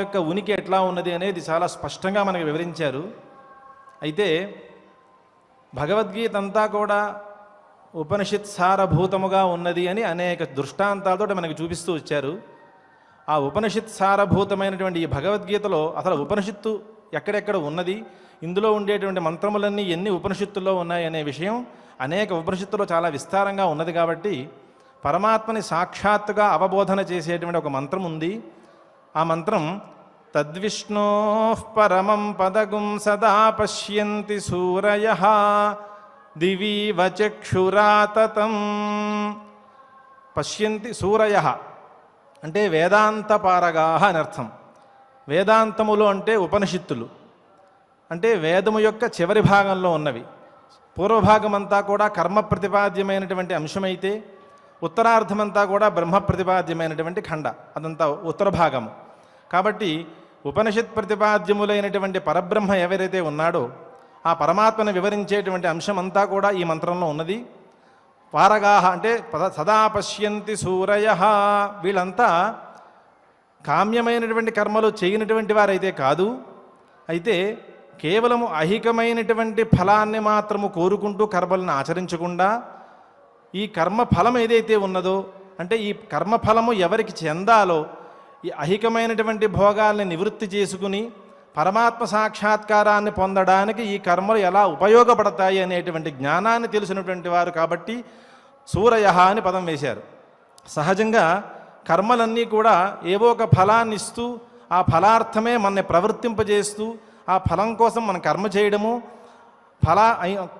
యొక్క ఉనికి ఎట్లా ఉన్నది అనేది చాలా స్పష్టంగా మనకు వివరించారు. అయితే భగవద్గీత అంతా కూడా ఉపనిషత్ సారభూతముగా ఉన్నది అని అనేక దృష్టాంతాలతో మనకు చూపిస్తూ వచ్చారు. ఆ ఉపనిషత్ సారభూతమైనటువంటి ఈ భగవద్గీతలో అసలు ఉపనిషత్తు ఎక్కడెక్కడ ఉన్నది ఇందులో ఉండేటువంటి మంత్రములన్నీ ఎన్ని ఉపనిషత్తుల్లో ఉన్నాయి అనే విషయం అనేక ఉపనిషత్తులో చాలా విస్తారంగా ఉన్నది కాబట్టి పరమాత్మని సాక్షాత్తుగా అవబోధన చేసేటువంటి ఒక మంత్రం ఉంది ఆ మంత్రం తద్విష్ణో పరమం పదగుం సదా పశ్యంతి సూరయ దివీవ చక్షురాతతం పశ్యంతి సూరయ అంటే వేదాంత పారగాహ అని అర్థం. వేదాంతములు అంటే ఉపనిషత్తులు. అంటే వేదము యొక్క చివరి భాగంలో ఉన్నవి. పూర్వభాగమంతా కూడా కర్మ ప్రతిపాద్యమైనటువంటి అంశమైతే ఉత్తరార్ధమంతా కూడా బ్రహ్మ ప్రతిపాద్యమైనటువంటి ఖండ. అదంతా ఉత్తర భాగము కాబట్టి ఉపనిషత్ ప్రతిపాద్యములైనటువంటి పరబ్రహ్మ ఎవరైతే ఉన్నాడో ఆ పరమాత్మను వివరించేటువంటి అంశం అంతా కూడా ఈ మంత్రంలో ఉన్నది. పారగాహ అంటే సదా పశ్యంతి సూరయ వీళ్ళంతా కామ్యమైనటువంటి కర్మలు చేయనటువంటి వారైతే కాదు. అయితే కేవలము అహికమైనటువంటి ఫలాన్ని మాత్రము కోరుకుంటూ కర్మలను ఆచరించకుండా ఈ కర్మ ఫలం ఏదైతే ఉన్నదో అంటే ఈ కర్మఫలము ఎవరికి చెందాలో ఈ అహికమైనటువంటి భోగాల్ని నివృత్తి చేసుకుని పరమాత్మ సాక్షాత్కారాన్ని పొందడానికి ఈ కర్మలు ఎలా ఉపయోగపడతాయి అనేటువంటి జ్ఞానాన్ని తెలిసినటువంటి వారు కాబట్టి సూరయ అని పదం వేశారు. సహజంగా కర్మలన్నీ కూడా ఏవో ఒక ఫలాన్ని ఇస్తూ ఆ ఫలార్థమే మనని ప్రవర్తింపజేస్తూ ఆ ఫలం కోసం మనం కర్మ చేయడము ఫల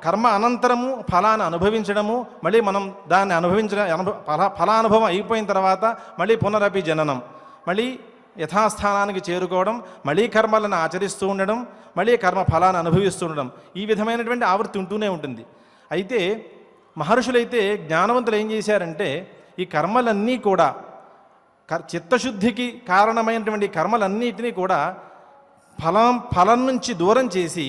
కర్మ అనంతరము ఫలాన్ని అనుభవించడము మళ్ళీ మనం దాన్ని అనుభవించడం అనుభ ఫల ఫలానుభవం అయిపోయిన తర్వాత మళ్ళీ పునరపి జననం మళ్ళీ యథాస్థానానికి చేరుకోవడం మళ్ళీ కర్మలను ఆచరిస్తూ ఉండడం మళ్ళీ కర్మ ఫలాన్ని అనుభవిస్తూ ఉండడం ఈ విధమైనటువంటి ఆవృత్తి ఉంటూనే ఉంటుంది. అయితే మహర్షులైతే జ్ఞానవంతులు ఏం చేశారంటే ఈ కర్మలన్నీ కూడా కర్- చిత్తశుద్ధికి కారణమైనటువంటి కర్మలన్నిటినీ కూడా ఫలం ఫలం నుంచి దూరం చేసి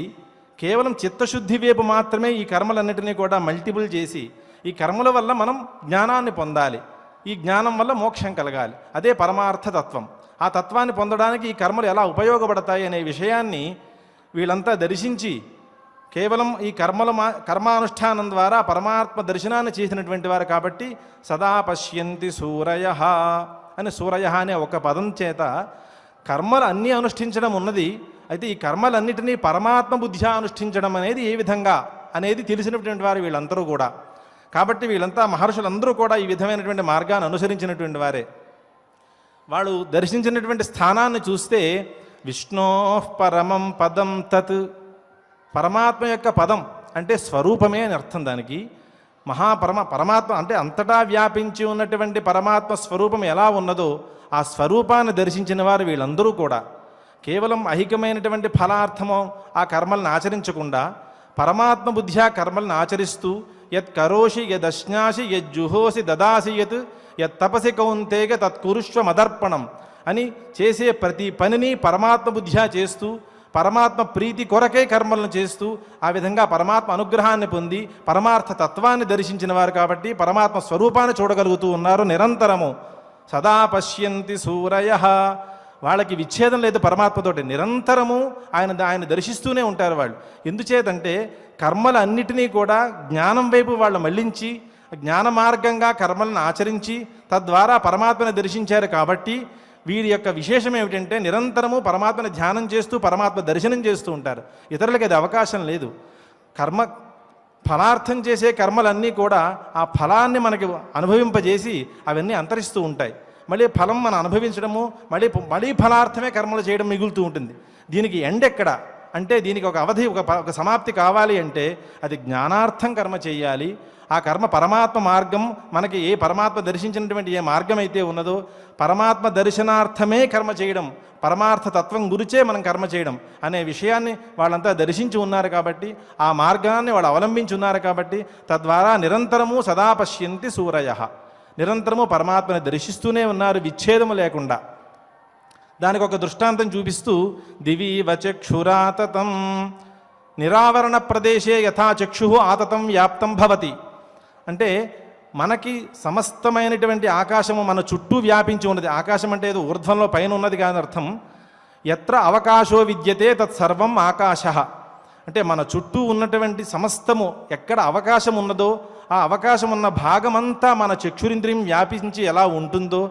కేవలం చిత్తశుద్ధి వైపు మాత్రమే ఈ కర్మలన్నిటినీ కూడా మల్టిపుల్ చేసి ఈ కర్మల వల్ల మనం జ్ఞానాన్ని పొందాలి. ఈ జ్ఞానం వల్ల మోక్షం కలగాలి. అదే పరమార్థ తత్వం. ఆ తత్వాన్ని పొందడానికి ఈ కర్మలు ఎలా ఉపయోగపడతాయి అనే విషయాన్ని వీళ్ళంతా దర్శించి కేవలం ఈ కర్మల మా కర్మానుష్ఠానం ద్వారా పరమాత్మ దర్శనాన్ని చేసినటువంటి వారు కాబట్టి సదా పశ్యంతి సూరయ అని సూరయ అనే ఒక పదం చేత కర్మలు అన్నీ అనుష్ఠించడం ఉన్నది. అయితే ఈ కర్మలన్నిటినీ పరమాత్మ బుద్ధ్యా అనుష్ఠించడం అనేది ఏ విధంగా అనేది తెలిసినటువంటి వారు వీళ్ళందరూ కూడా. కాబట్టి వీళ్ళంతా మహర్షులందరూ కూడా ఈ విధమైనటువంటి మార్గాన్ని అనుసరించినటువంటి వారే. వాళ్ళు దర్శించినటువంటి స్థానాన్ని చూస్తే విష్ణో పరమం పదం తత్. పరమాత్మ యొక్క పదం అంటే స్వరూపమే అని అర్థం దానికి. మహాపరమ పరమాత్మ అంటే అంతటా వ్యాపించి ఉన్నటువంటి పరమాత్మ స్వరూపం ఎలా ఉన్నదో ఆ స్వరూపాన్ని దర్శించిన వారు వీళ్ళందరూ కూడా. కేవలం అహికమైనటువంటి ఫలార్థమో ఆ కర్మలను ఆచరించకుండా పరమాత్మ బుద్ధ్యా కర్మలను ఆచరిస్తూ యత్ కరోషి యదశ్నాసి యజ్జుహోసి దదాసి యత్ యత్ తపసి కౌంతేగ తత్కురుష్వ మదర్పణం అని చేసే ప్రతి పనిని పరమాత్మ బుద్ధ్యా చేస్తూ పరమాత్మ ప్రీతి కొరకే కర్మలను చేస్తూ ఆ విధంగా పరమాత్మ అనుగ్రహాన్ని పొంది పరమార్థ తత్వాన్ని దర్శించిన వారు కాబట్టి పరమాత్మ స్వరూపాన్ని చూడగలుగుతూ ఉన్నారు నిరంతరము. సదా పశ్యంతి సూరయ. వాళ్ళకి విచ్ఛేదం లేదు పరమాత్మతోటి. నిరంతరము ఆయన ఆయన దర్శిస్తూనే ఉంటారు వాళ్ళు. ఎందుచేతంటే కర్మలన్నిటినీ కూడా జ్ఞానం వైపు వాళ్ళు మళ్ళించి జ్ఞాన మార్గంగా కర్మలను ఆచరించి తద్వారా పరమాత్మను దర్శించారు కాబట్టి వీరి యొక్క విశేషం ఏమిటంటే నిరంతరము పరమాత్మను ధ్యానం చేస్తూ పరమాత్మ దర్శనం చేస్తూ ఉంటారు. ఇతరులకి అది అవకాశం లేదు. కర్మ ఫలార్థం చేసే కర్మలన్నీ కూడా ఆ ఫలాన్ని మనకి అనుభవింపజేసి అవన్నీ అంతరిస్తూ ఉంటాయి. మళ్ళీ ఫలం మనం అనుభవించడము మళ్ళీ మళ్ళీ ఫలార్థమే కర్మలు చేయడం మిగులుతూ ఉంటుంది. దీనికి ఎండ్ ఎక్కడ? అంటే దీనికి ఒక అవధి ఒక ఒక సమాప్తి కావాలి అంటే అది జ్ఞానార్థం కర్మ చేయాలి. ఆ కర్మ పరమాత్మ మార్గం మనకి ఏ పరమాత్మ దర్శించినటువంటి ఏ మార్గం అయితే ఉన్నదో పరమాత్మ దర్శనార్థమే కర్మ చేయడం పరమార్థ తత్వం గురిచే మనం కర్మ చేయడం అనే విషయాన్ని వాళ్ళంతా దర్శించి ఉన్నారు కాబట్టి ఆ మార్గాన్ని వాళ్ళు అవలంబించి ఉన్నారు కాబట్టి తద్వారా నిరంతరము సదా పశ్యంతి సూరయ. నిరంతరము పరమాత్మని దర్శిస్తూనే ఉన్నారు విచ్ఛేదము లేకుండా. దానికి ఒక దృష్టాంతం చూపిస్తూ దివి చక్షురాతతం నిరావరణ ప్రదేశే యథా చక్షు ఆతతం వ్యాప్తం భవతి. అంటే మనకి సమస్తమైనటువంటి ఆకాశము మన చుట్టూ వ్యాపించి ఉన్నది. ఆకాశం అంటే ఏదో ఊర్ధ్వంలో పైన ఉన్నది కాని అర్థం. ఎత్ర అవకాశో విద్యతే తత్సర్వం ఆకాశ. అంటే మన చుట్టూ ఉన్నటువంటి సమస్తము ఎక్కడ అవకాశం ఉన్నదో ఆ అవకాశం ఉన్న భాగమంతా మన చక్షురింద్రియం వ్యాపించి ఎలా ఉంటుందో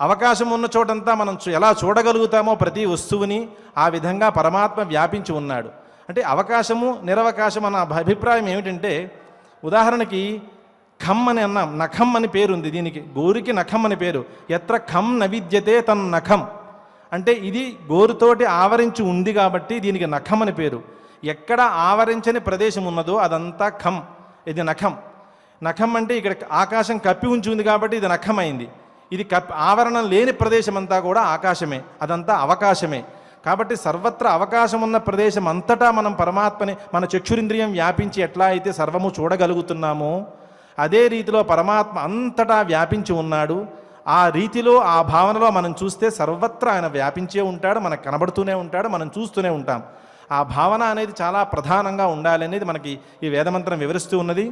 అవకాశం ఉన్న చోటంతా మనం చూ- ఎలా చూడగలుగుతామో ప్రతి వస్తువుని ఆ విధంగా పరమాత్మ వ్యాపించి ఉన్నాడు. అంటే అవకాశము నిరవకాశం అన్న అభిప్రాయం ఏమిటంటే ఉదాహరణకి ఖమ్ అని అన్నాం. నఖం అని పేరు ఉంది దీనికి. గోరికి నఖం అని పేరు. ఎత్ర ఖం నవిద్యతే తన్ నఖం అంటే ఇది గోరుతోటి ఆవరించి ఉంది కాబట్టి దీనికి నఖం అని పేరు. ఎక్కడ ఆవరించని ప్రదేశం ఉన్నదో అదంతా ఖం ఇది నఖం. నఖం అంటే ఇక్కడ ఆకాశం కప్పి ఉంచి ఉంది కాబట్టి ఇది నఖమైంది. ఇది కప్ ఆవరణం లేని ప్రదేశం అంతా కూడా ఆకాశమే. అదంతా అవకాశమే. కాబట్టి సర్వత్ర అవకాశం ఉన్న ప్రదేశం అంతటా మనం పరమాత్మని మన చక్షురింద్రియం వ్యాపించి ఎట్లా అయితే సర్వము చూడగలుగుతున్నామో అదే రీతిలో పరమాత్మ అంతటా వ్యాపించి ఉన్నాడు. ఆ రీతిలో ఆ భావనలో మనం చూస్తే సర్వత్ర ఆయన వ్యాపించే ఉంటాడు మనకు కనబడుతూనే ఉంటాడు మనం చూస్తూనే ఉంటాం. ఆ భావన అనేది చాలా ప్రధానంగా ఉండాలి అనేది మనకి ఈ వేదమంత్రం వివరిస్తూ ఉన్నది.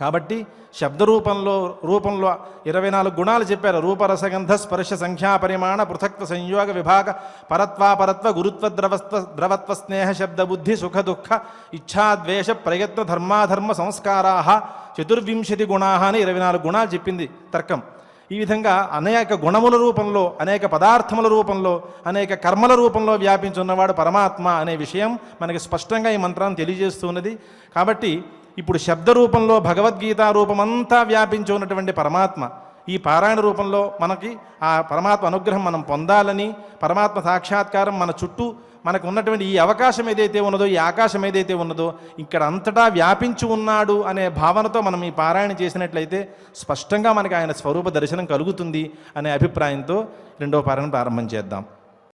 కాబట్టి శబ్ద రూపంలో రూపంలో ఇరవై నాలుగు గుణాలు చెప్పారు. రూపరసగంధ స్పర్శ సంఖ్యా పరిమాణ పృథక్వ సంయోగ విభాగ పరత్వాపరత్వ గురుత్వ ద్రవత్వ ద్రవత్వ స్నేహ శబ్ద బుద్ధి సుఖ దుఃఖ ఇచ్ఛాద్వేష ప్రయత్న ధర్మాధర్మ సంస్కారా చతుర్వింశతి గుణా అని ఇరవై నాలుగు గుణాలు చెప్పింది తర్కం. ఈ విధంగా అనేక గుణముల రూపంలో అనేక పదార్థముల రూపంలో అనేక కర్మల రూపంలో వ్యాపించున్నవాడు పరమాత్మ అనే విషయం మనకి స్పష్టంగా ఈ మంత్రాన్ని తెలియజేస్తున్నది కాబట్టి ఇప్పుడు శబ్ద రూపంలో భగవద్గీత రూపమంతా వ్యాపించి ఉన్నటువంటి పరమాత్మ ఈ పారాయణ రూపంలో మనకి ఆ పరమాత్మ అనుగ్రహం మనం పొందాలని పరమాత్మ సాక్షాత్కారం మన చుట్టూ మనకు ఉన్నటువంటి ఈ అవకాశం ఏదైతే ఉన్నదో ఈ ఆకాశం ఏదైతే ఉన్నదో ఇక్కడ అంతటా వ్యాపించి ఉన్నాడు అనే భావనతో మనం ఈ పారాయణ చేసినట్లయితే స్పష్టంగా మనకి ఆయన స్వరూప దర్శనం కలుగుతుంది అనే అభిప్రాయంతో రెండవ పారాయణ ప్రారంభం చేద్దాం.